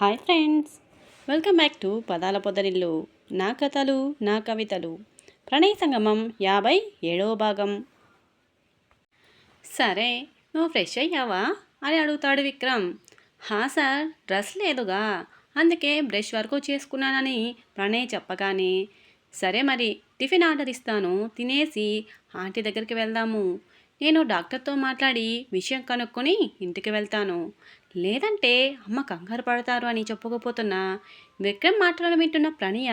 Hi friends. Welcome back to Padala Podarillu. నా కథలు నా కవితలు. ప్రణయ సంగమం యాభై ఏడవ భాగం. సరే నువ్వు ఫ్రెష్ అయ్యావా? అని అడుగుతాడు విక్రమ్. హా సార్ డ్రెస్ లేదుగా. అందుకే బ్రష్ వరకు చేసుకున్నానని ప్రణయ్ చెప్పగానే సరే మరి టిఫిన్ ఆర్డర్ ఇస్తాను తినేసి ఆంటీ దగ్గరికి వెళ్దాము. నేను డాక్టర్తో మాట్లాడి విషయం కనుక్కొని ఇంటికి వెళ్తాను. లేదంటే అమ్మ కంగారు పడతారు అని చెప్పుకోపోతున్నా విక్రమ్ మాటలను వింటున్న ప్రణయ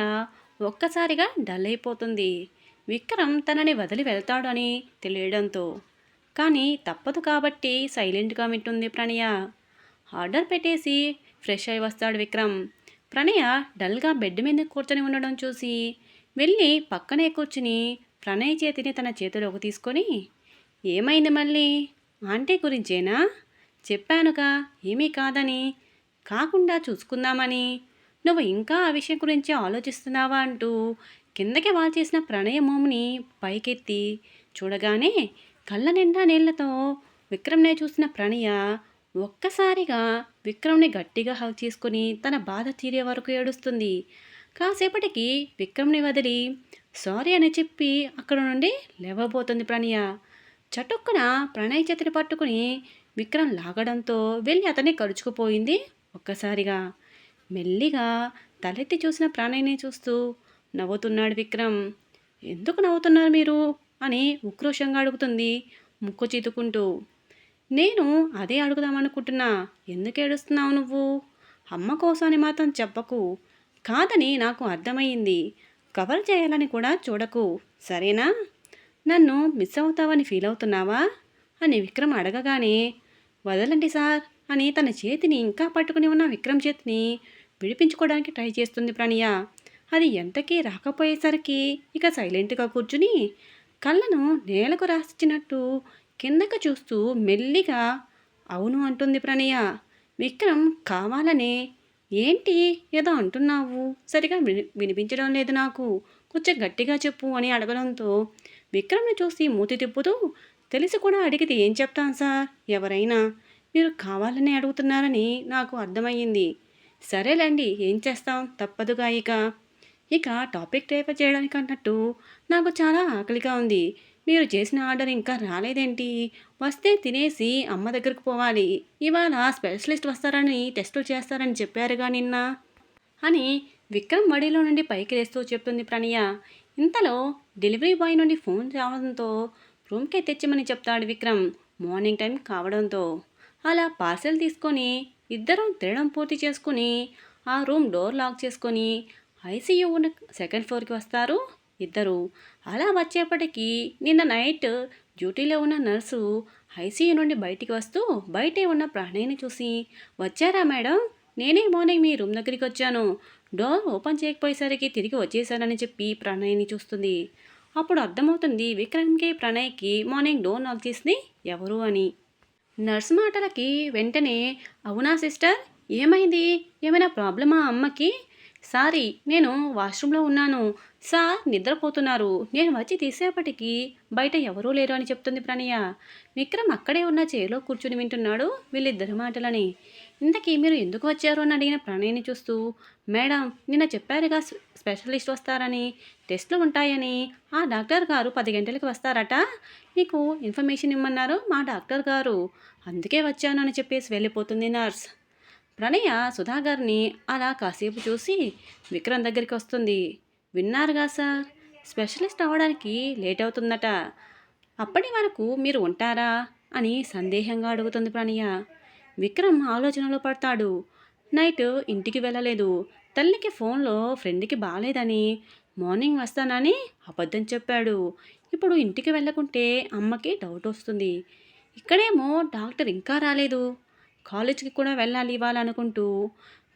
ఒక్కసారిగా డల్ అయిపోతుంది. విక్రమ్ తనని వదిలి వెళ్తాడు అని తెలియడంతో. కానీ తప్పదు కాబట్టి సైలెంట్గా వింటుంది ప్రణయ. ఆర్డర్ పెట్టేసి ఫ్రెష్ అయి వస్తాడు విక్రమ్. ప్రణయ డల్గా బెడ్ మీద కూర్చొని ఉండడం చూసి వెళ్ళి పక్కనే కూర్చుని ప్రణయ్ చేతిని తన చేతిలోకి తీసుకొని ఏమైంది మళ్ళీ? ఆంటీ గురించేనా? చెప్పానుగా ఏమీ కాదని. కాకుండా చూసుకుందామని. నువ్వు ఇంకా ఆ విషయం గురించి ఆలోచిస్తున్నావా అంటూ కిందకి వాల్చేసిన ప్రణయమోముని పైకెత్తి చూడగానే కళ్ళ నిండా నీళ్ళతో విక్రమ్నే చూసిన ప్రణయ ఒక్కసారిగా విక్రమ్ని గట్టిగా హగ్ చేసుకుని తన బాధ తీరే వరకు ఏడుస్తుంది. కాసేపటికి విక్రమ్ని వదిలి సారీ అని చెప్పి అక్కడ నుండి లేవబోతుంది ప్రణయ. చటుక్కున ప్రణయ్ చేతిని పట్టుకుని విక్రమ్ లాగడంతో వెళ్ళి అతన్ని కరుచుకుపోయింది. ఒక్కసారిగా మెల్లిగా తలెత్తి చూసిన ప్రణయ్ని చూస్తూ నవ్వుతున్నాడు విక్రమ్. ఎందుకు నవ్వుతున్నారు మీరు? అని ఉక్రోషంగా అడుగుతుంది ముక్కు చీతుకుంటూ. నేను అదే అడుగుదామనుకుంటున్నా. ఎందుకు ఏడుస్తున్నావు నువ్వు? అమ్మ కోసమని మాత్రం చెప్పకు. కాదని నాకు అర్థమయ్యింది. కవర్ చేయాలని కూడా చూడకు. సరేనా? నన్ను మిస్ అవుతావని ఫీల్ అవుతున్నావా? అని విక్రమ్ అడగగానే వదలండి సార్ అని తన చేతిని ఇంకా పట్టుకుని ఉన్న విక్రమ్ చేతిని విడిపించుకోవడానికి ట్రై చేస్తుంది ప్రణయ. అది ఎంతకీ రాకపోయేసరికి ఇక సైలెంట్గా కూర్చుని కళ్ళను నేలకు రాసిచ్చినట్టు కిందకు చూస్తూ మెల్లిగా అవును అంటుంది ప్రణయ. విక్రమ్ కావాలనే ఏంటి? ఏదో అంటున్నావు? సరిగా విని వినిపించడం లేదు నాకు. కొంచెం గట్టిగా చెప్పు అని అడగడంతో విక్రమ్ని చూసి మూతి తిప్పుతూ తెలిసి కూడా అడిగితే ఏం చెప్తాను సార్? ఎవరైనా? మీరు కావాలని అడుగుతున్నారని నాకు అర్థమయ్యింది. సరేలేండి ఏం చేస్తాం? తప్పదుగా ఇక. ఇక టాపిక్ టైప్ చేయడానికి అన్నట్టు నాకు చాలా ఆకలిగా ఉంది. మీరు చేసిన ఆర్డర్ ఇంకా రాలేదేంటి? వస్తే తినేసి అమ్మ దగ్గరకు పోవాలి. ఇవాళ స్పెషలిస్ట్ వస్తారని టెస్టులు చేస్తారని చెప్పారుగా నిన్న అని విక్రమ్ మడిలో నుండి పైకి లేస్తూ చెప్తుంది ప్రణయ. ఇంతలో డెలివరీ బాయ్ నుండి ఫోన్ రావడంతో రూమ్కే తెచ్చమని చెప్తాడు విక్రమ్. మార్నింగ్ టైం కావడంతో అలా పార్సెల్ తీసుకొని ఇద్దరం తినడం పూర్తి చేసుకుని ఆ రూమ్ డోర్ లాక్ చేసుకొని ఐసీయూ ఉన్న సెకండ్ ఫ్లోర్కి వస్తారు. ఇద్దరు అలా వచ్చేప్పటికీ నిన్న నైట్ డ్యూటీలో ఉన్న నర్సు ఐసీయూ నుండి బయటికి వస్తూ బయటే ఉన్న ప్రాణయ్యని చూసి వచ్చారా మేడం? నేనే మార్నింగ్ మీ రూమ్ దగ్గరికి వచ్చాను. డోర్ ఓపెన్ చేయకపోయేసరికి తిరిగి వచ్చేసానని చెప్పి ప్రాణయ్యని చూస్తుంది. అప్పుడు అర్థమవుతుంది విక్రమ్కి ప్రణయ్కి మార్నింగ్ డోర్ నాక్ చేసింది ఎవరు అని. నర్స్ మాటలకి వెంటనే అవునా సిస్టర్? ఏమైంది? ఏమైనా ప్రాబ్లమా అమ్మకి? సారీ నేను వాష్రూమ్లో ఉన్నాను. సార్ నిద్రపోతున్నారు. నేను వచ్చి తీసేపటికి బయట ఎవరూ లేరు అని చెప్తుంది ప్రణయ. విక్రమ్ అక్కడే ఉన్న చైర్లో కూర్చుని వింటున్నాడు వీళ్ళిద్దరి మాటలని. ఇంతకీ మీరు ఎందుకు వచ్చారు అని అడిగిన ప్రణయ్ని చూస్తూ మేడం నిన్న చెప్పారుగా స్పెషలిస్ట్ వస్తారని టెస్టులు ఉంటాయని. ఆ డాక్టర్ గారు పది గంటలకు వస్తారట. మీకు ఇన్ఫర్మేషన్ ఇమ్మన్నారు మా డాక్టర్ గారు. అందుకే వచ్చాను అని చెప్పేసి వెళ్ళిపోతుంది నర్స్. ప్రణయ సుధాకర్ని అలా కాసేపు చూసి విక్రమ్ దగ్గరికి వస్తుంది. విన్నారుగా సార్ స్పెషలిస్ట్ అవ్వడానికి లేట్ అవుతుందట. అప్పటి వరకు మీరు ఉంటారా? అని సందేహంగా అడుగుతుంది ప్రణయ. విక్రమ్ ఆలోచనలో పడతాడు. నైట్ ఇంటికి వెళ్ళలేదు. తల్లికి ఫోన్లో ఫ్రెండ్కి బాగాలేదని మార్నింగ్ వస్తానని అబద్ధం చెప్పాడు. ఇప్పుడు ఇంటికి వెళ్ళకుంటే అమ్మకి డౌట్ వస్తుంది. ఇక్కడేమో డాక్టర్ ఇంకా రాలేదు. కాలేజ్కి కూడా వెళ్ళాలి ఇవ్వాలనుకుంటూ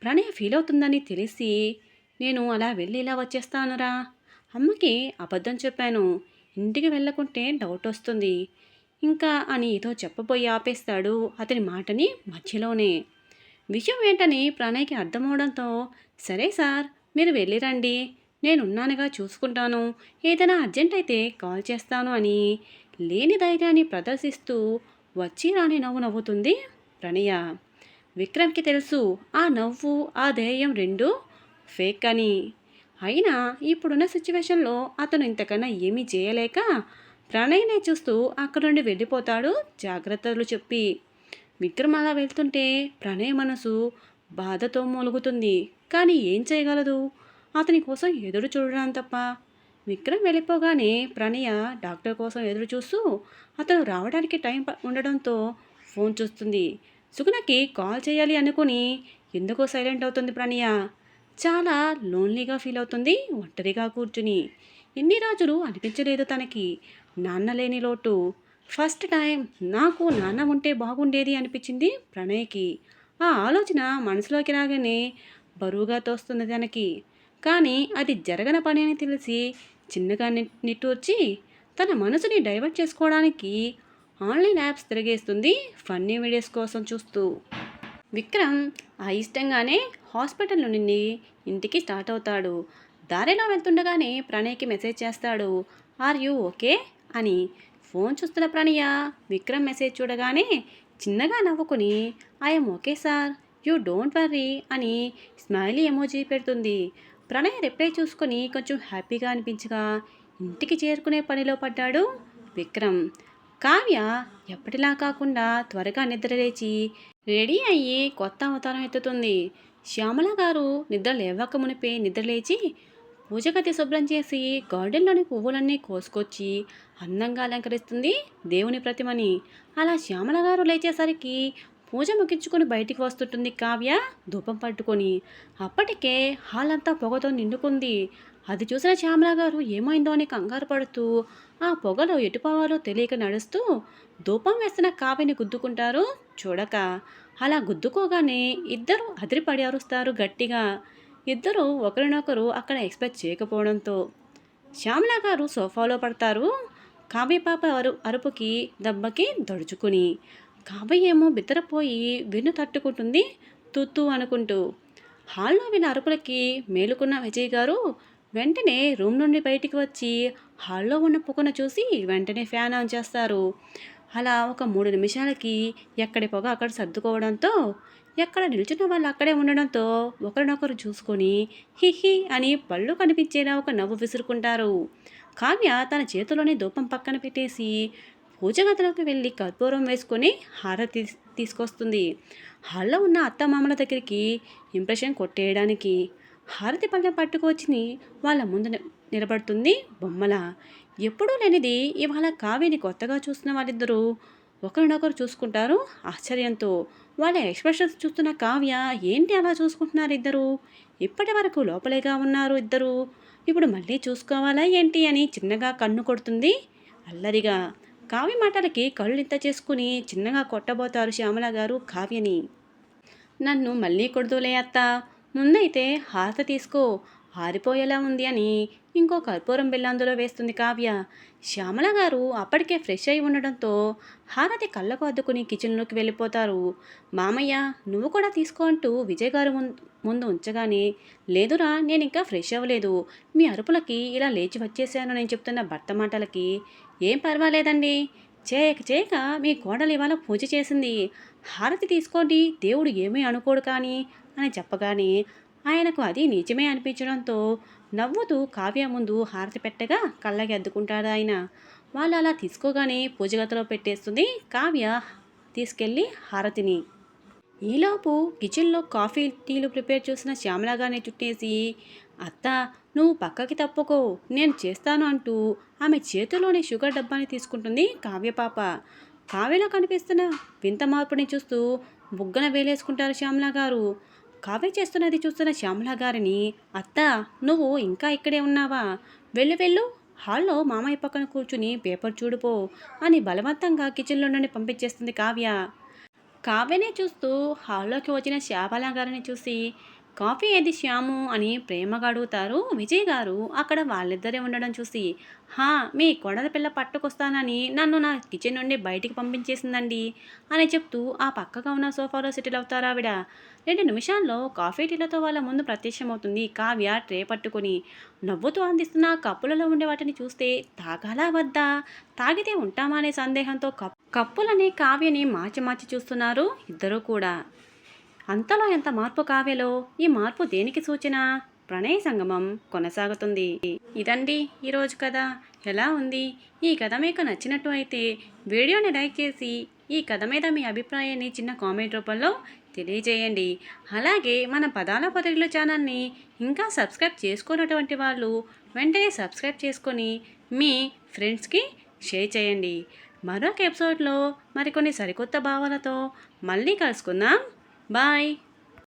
ప్రణయ ఫీల్ అవుతుందని తెలిసి నేను అలా వెళ్ళి ఇలా వచ్చేస్తానురా. అమ్మకి అబద్ధం చెప్పాను. ఇంటికి వెళ్ళకుంటే డౌట్ వస్తుంది. ఇంకా అని ఏదో చెప్పబోయి ఆపేస్తాడు అతని మాటని మధ్యలోనే. విషయం ఏంటని ప్రణయ్కి అర్థమవడంతో సరే సార్ మీరు వెళ్ళిరండి నేనున్నానుగా చూసుకుంటాను. ఏదైనా అర్జెంట్ అయితే కాల్ చేస్తాను అని లేని ధైర్యాన్ని ప్రదర్శిస్తూ వచ్చి రాని నవ్వు నవ్వుతుంది. ప్రణయ విక్రమ్కి తెలుసు ఆ నవ్వు ఆ ధైర్యం రెండు ఫేక్ అని. అయినా ఇప్పుడున్న సిచ్యువేషన్లో అతను ఇంతకన్నా ఏమీ చేయలేక ప్రణయ్నే చూస్తూ అక్కడి నుండి వెళ్ళిపోతాడు జాగ్రత్తలు చెప్పి. విక్రమ్ అలా వెళ్తుంటే ప్రణయ్ మనసు బాధతో మూలుగుతుంది. కానీ ఏం చేయగలదు? అతని కోసం ఎదురు చూడడం తప్ప. విక్రమ్ వెళ్ళిపోగానే ప్రణయ డాక్టర్ కోసం ఎదురు చూస్తూ అతను రావడానికి టైం ఉండడంతో ఫోన్ చూస్తుంది. సుగుణకి కాల్ చేయాలి అనుకుని ఎందుకో సైలెంట్ అవుతుంది ప్రణయ. చాలా లోన్లీగా ఫీల్ అవుతుంది ఒంటరిగా కూర్చుని. ఎన్ని రోజులు అనిపించలేదు తనకి. నాన్న లేని లోటు. ఫస్ట్ టైం నాకు నాన్న ఉంటే బాగుండేది అనిపించింది ప్రణయ్కి. ఆ ఆలోచన మనసులోకి రాగానే బరువుగా తోస్తుంది తనకి. కానీ అది జరగని పని అని తెలిసి చిన్నగా నిట్టూర్చి తన మనసుని డైవర్ట్ చేసుకోవడానికి ఆన్లైన్ యాప్స్ తిరిగేస్తుంది ఫన్నీ వీడియోస్ కోసం చూస్తూ. విక్రమ్ ఆ ఇష్టంగానే హాస్పిటల్ నుండి ఇంటికి స్టార్ట్ అవుతాడు. దారిలో వెళ్తుండగానే ప్రణయ్కి మెసేజ్ చేస్తాడు. Are you okay? అని. ఫోన్ చూస్తున్న ప్రణయ విక్రమ్ మెసేజ్ చూడగానే చిన్నగా నవ్వుకుని I'm okay sir. You don't worry అని స్మైలీ ఎమోజీ పెడుతుంది. ప్రణయ్ రిప్లై చూసుకొని కొంచెం హ్యాపీగా అనిపించగా ఇంటికి చేరుకునే పనిలో పడ్డాడు విక్రమ్. కావ్య ఎప్పటిలా కాకుండా త్వరగా నిద్రలేచి రెడీ అయ్యి కొత్త అవతారం ఎత్తుతుంది. శ్యామల గారు నిద్ర లేవక మునిపే నిద్రలేచి పూజగతి శుభ్రం చేసి గార్డెన్లోని పువ్వులన్నీ కోసుకొచ్చి అందంగా అలంకరిస్తుంది దేవుని ప్రతిమని. అలా శ్యామల గారు లేచేసరికి పూజ ముగించుకొని బయటికి వస్తుంటుంది కావ్య ధూపం పట్టుకొని. అప్పటికే హాల్ అంతా పొగతో నిండుకుంది. అది చూసిన శ్యామల గారు ఏమైందో అని కంగారు పడుతూ ఆ పొగలో ఎటుపోవాలో తెలియక నడుస్తూ ధూపం వేస్తున్న కావిని గుద్దుకుంటారు. చూడక అలా గుద్దుకోగానే ఇద్దరు అదిరిపడి అరుస్తారు గట్టిగా. ఇద్దరు ఒకరినొకరు అక్కడ ఎక్స్పెక్ట్ చేయకపోవడంతో. శ్యామల గారు సోఫాలో పడతారు. కావ్య పాప అరు అరుపుకి దెబ్బకి దడుచుకుని. కావ్య ఏమో బిత్తరపోయి విన్ను తట్టుకుంటుంది తుత్తు అనుకుంటూ. హాల్లో విన్న అరుపులకి మేలుకున్న విజయ్ గారు వెంటనే రూమ్ నుండి బయటికి వచ్చి హాల్లో ఉన్న పొగను చూసి వెంటనే ఫ్యాన్ ఆన్ చేస్తారు. అలా ఒక మూడు నిమిషాలకి ఎక్కడి పొగ అక్కడ సర్దుకోవడంతో ఎక్కడ నిల్చున్న వాళ్ళు అక్కడే ఉండడంతో ఒకరినొకరు చూసుకొని హిహి అని పళ్ళు కనిపించేలా ఒక నవ్వు విసురుకుంటారు. కావ్య తన చేతిలోని ధూపం పక్కన పెట్టేసి పూజగదిలోకి వెళ్ళి కర్పూరం వేసుకొని హారతి తీస్- తీసుకొస్తుంది. హాల్లో ఉన్న అత్తమామల దగ్గరికి ఇంప్రెషన్ కొట్టేయడానికి హారతి పళ్ళెం పట్టుకొచ్చి వాళ్ళ ముందు నిలబడుతుంది బొమ్మల. ఎప్పుడూ లేనిది ఇవాళ కావ్యని కొత్తగా చూస్తున్న వాళ్ళిద్దరూ ఒకరినొకరు చూసుకుంటారు ఆశ్చర్యంతో. వాళ్ళ ఎక్స్ప్రెషన్స్ చూస్తున్న కావ్య ఏంటి అలా చూసుకుంటున్నారు ఇద్దరు? ఇప్పటి వరకు లోపలేగా ఉన్నారు ఇద్దరు. ఇప్పుడు మళ్ళీ చూసుకోవాలా ఏంటి అని చిన్నగా కన్ను కొడుతుంది అల్లరిగా. కావ్య మాటలకి కళ్ళు ఇంత చేసుకుని చిన్నగా కొట్టబోతారు శ్యామల గారు కావ్యని. నన్ను మళ్ళీ కొడుదులే అత్త. ముందైతే హారత తీసుకో ఆరిపోయేలా ఉంది అని ఇంకో కర్పూరం బిళ్ళ అందులో వేస్తుంది కావ్య. శ్యామల గారు అప్పటికే ఫ్రెష్ అయి ఉండడంతో హారతి కళ్ళకు అద్దుకుని కిచెన్లోకి వెళ్ళిపోతారు. మామయ్య నువ్వు కూడా తీసుకో అంటూ విజయ్ గారు ముం- ముందు ఉంచగానే లేదురా నేను ఇంకా ఫ్రెష్ అవ్వలేదు. మీ అరుపులకి ఇలా లేచి వచ్చేసాను నేను చెప్తున్న భర్త మాటలకి. ఏం పర్వాలేదండి. చేయక చేయక మీ కోడలు ఇవాళ పూజ చేసింది. హారతి తీసుకోండి దేవుడు ఏమీ అనుకోడు కానీ అని చెప్పగానే ఆయనకు అది నిజమే అనిపించడంతో నవ్వుతూ కావ్య ముందు హారతి పెట్టగా కళ్ళకి అద్దుకుంటాడు ఆయన. వాళ్ళు అలా తీసుకోగానే పూజగతలో పెట్టేస్తుంది కావ్య తీసుకెళ్ళి హారతిని. ఈలోపు కిచెన్లో కాఫీ టీలు ప్రిపేర్ చేసిన శ్యామలాగానే చుట్టేసి అత్త నువ్వు పక్కకి తప్పుకో నేను చేస్తాను అంటూ ఆమె చేతిలోని షుగర్ డబ్బాని తీసుకుంటుంది కావ్య పాప. కావ్యలో కనిపిస్తున్న వింత మార్పుని చూస్తూ బుగ్గన వేలేసుకుంటారు శ్యామల గారు. కావ్య చేస్తున్నది చూస్తున్న శ్యామల గారిని అత్త నువ్వు ఇంకా ఇక్కడే ఉన్నావా? వెళ్ళు వెళ్ళు. హాల్లో మామయ్య పక్కన కూర్చుని పేపర్ చూడుపో అని బలవంతంగా కిచెన్లో నుండి పంపించేస్తుంది కావ్య. కావ్యనే చూస్తూ హాల్లోకి వచ్చిన శ్యామల గారిని చూసి కాఫీ ఏది శ్యాము అని ప్రేమగా అడుగుతారు విజయ్ గారు. అక్కడ వాళ్ళిద్దరే ఉండడం చూసి హా మీ కొడల పిల్ల పట్టుకొస్తానని నన్ను నా కిచెన్ నుండి బయటికి పంపించేసిందండి అని చెప్తూ ఆ పక్కగా ఉన్న సోఫాలో సెటిల్ అవుతారు ఆవిడ. రెండు నిమిషాల్లో కాఫీ టీలతో వాళ్ళ ముందు ప్రత్యక్షమవుతుంది కావ్య ట్రే పట్టుకొని. నవ్వుతూ అందిస్తున్న కప్పులలో ఉండే వాటిని చూస్తే తాగాలా వద్దా? తాగితే ఉంటామా? అనే సందేహంతో కప్ కప్పులనే కావ్యని మార్చి మార్చి చూస్తున్నారు ఇద్దరూ కూడా. అంతలో ఎంత మార్పు కావ్యలో ఈ మార్పు దేనికి సూచన? ప్రణయ సంగమం కొనసాగుతుంది. ఇదండి ఈరోజు కథ. ఎలా ఉంది? ఈ కథ మీకు నచ్చినట్టు అయితే వీడియోని లైక్ చేసి ఈ కథ మీద మీ అభిప్రాయాన్ని చిన్న కామెంట్ రూపంలో తెలియజేయండి. అలాగే మన పదాల పదవిలో ఛానల్ని ఇంకా సబ్స్క్రైబ్ చేసుకున్నటువంటి వాళ్ళు వెంటనే సబ్స్క్రైబ్ చేసుకొని మీ ఫ్రెండ్స్కి షేర్ చేయండి. మరొక ఎపిసోడ్లో మరికొన్ని సరికొత్త భావాలతో మళ్ళీ కలుసుకుందాం. బాయ్